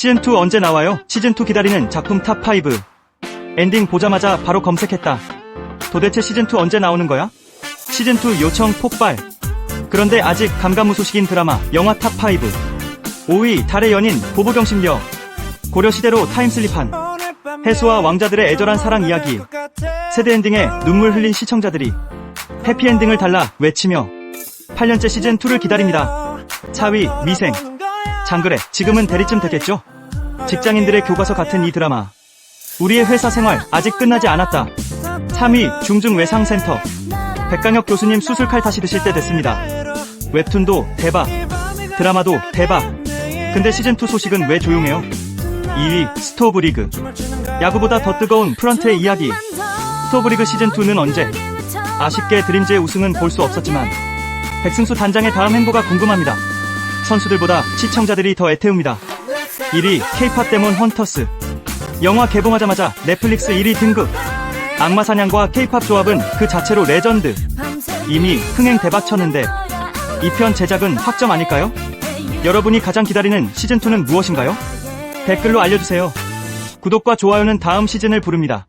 시즌2 언제 나와요? 시즌2 기다리는 작품 탑5. 엔딩 보자마자 바로 검색했다. 도대체 시즌2 언제 나오는 거야? 시즌2 요청 폭발. 그런데 아직 감감무소식인 드라마, 영화 탑5. 5위, 달의 연인, 보보경심녀. 고려시대로 타임슬립한. 해수와 왕자들의 애절한 사랑 이야기. 세대 엔딩에 눈물 흘린 시청자들이 해피엔딩을 달라 외치며 8년째 시즌2를 기다립니다. 4위, 미생. 장그래, 지금은 대리쯤 됐겠죠? 직장인들의 교과서 같은 이 드라마. 우리의 회사 생활 아직 끝나지 않았다. 3위, 중증외상센터. 백강혁 교수님 수술칼 다시 드실 때 됐습니다. 웹툰도 대박. 드라마도 대박. 근데 시즌2 소식은 왜 조용해요? 2위, 스토브 리그. 야구보다 더 뜨거운 프런트의 이야기. 스토브 리그 시즌2는 언제? 아쉽게 드림즈의 우승은 볼 수 없었지만 백승수 단장의 다음 행보가 궁금합니다. 선수들보다 시청자들이 더 애태웁니다. 1위 K-팝 데몬 헌터스 영화 개봉하자마자 넷플릭스 1위 등극 악마 사냥과 K-팝 조합은 그 자체로 레전드 이미 흥행 대박 쳤는데 2편 제작은 확정 아닐까요? 여러분이 가장 기다리는 시즌2는 무엇인가요? 댓글로 알려주세요. 구독과 좋아요는 다음 시즌을 부릅니다.